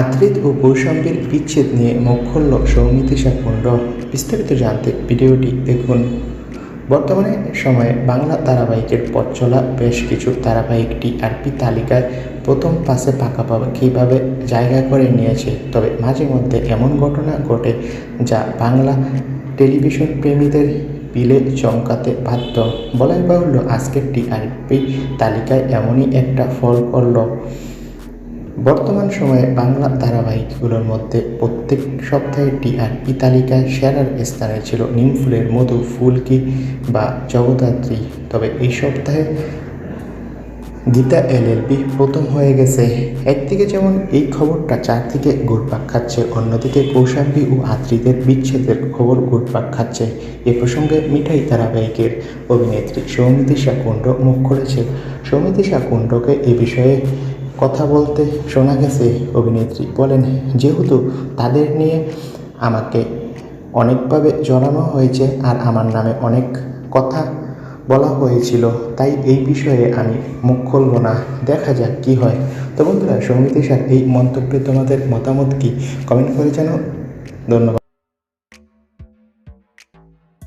আদ্রিত ও কৌশাম্বীর বিচ্ছেদ নিয়ে মুখ খুলল সৌমিতিশা কুণ্ড বিস্তারিত জানতে ভিডিওটি দেখুন। বর্তমানে সময়ে বাংলা ধারাবাহিকের পথ চলা বেশ কিছু ধারাবাহিক টিআরপি তালিকায় প্রথম পাশে পাকাপাকিভাবে জায়গা করে নিয়েছে, তবে মাঝে মধ্যে এমন ঘটনা ঘটে যা বাংলা টেলিভিশন প্রেমীদের পিলে চমকাতে বাধ্য। বলাই বাহুল্য, আজকের টিআরপি তালিকায় এমনই একটা ফল করল। বর্তমান সময়ে বাংলা ধারাবাহিকগুলোর মধ্যে প্রত্যেক সপ্তাহে টিআরপি তালিকায় সেরার স্থানে ছিল নিমফুলের মধু, ফুলকি বা জগদ্ধাত্রী। তবে এই সপ্তাহে গীতা এলএলবি প্রথম হয়ে গেছে। একদিকে যেমন এই খবরটা, চারদিকে ঘুরপাক খাচ্ছে, অন্যদিকে কৌশাম্বী ও আত্রীদের বিচ্ছেদের খবর ঘুরপাক খাচ্ছে। এ প্রসঙ্গে মিঠাই ধারাবাহিকের অভিনেত্রী সৌমিতিশা কুণ্ড মুখ খুলেছে। সৌমিতিশা কুণ্ডকে এ বিষয়ে কথা বলতে শোনা গেছে অভিনেত্রী বলেন, যেহেতু তাদের নিয়ে আমাকে অনেকভাবে জড়ানো হয়েছে আর আমার নামে অনেক কথা বলা হয়েছিল, তাই এই বিষয়ে আমি মুখ খুলব না। দেখা যাক কি হয়। তো বন্ধুরা সৌমিতিশার এই মন্তব্যে তোমাদের মতামত কি? কমেন্ট করে জানাও। ধন্যবাদ।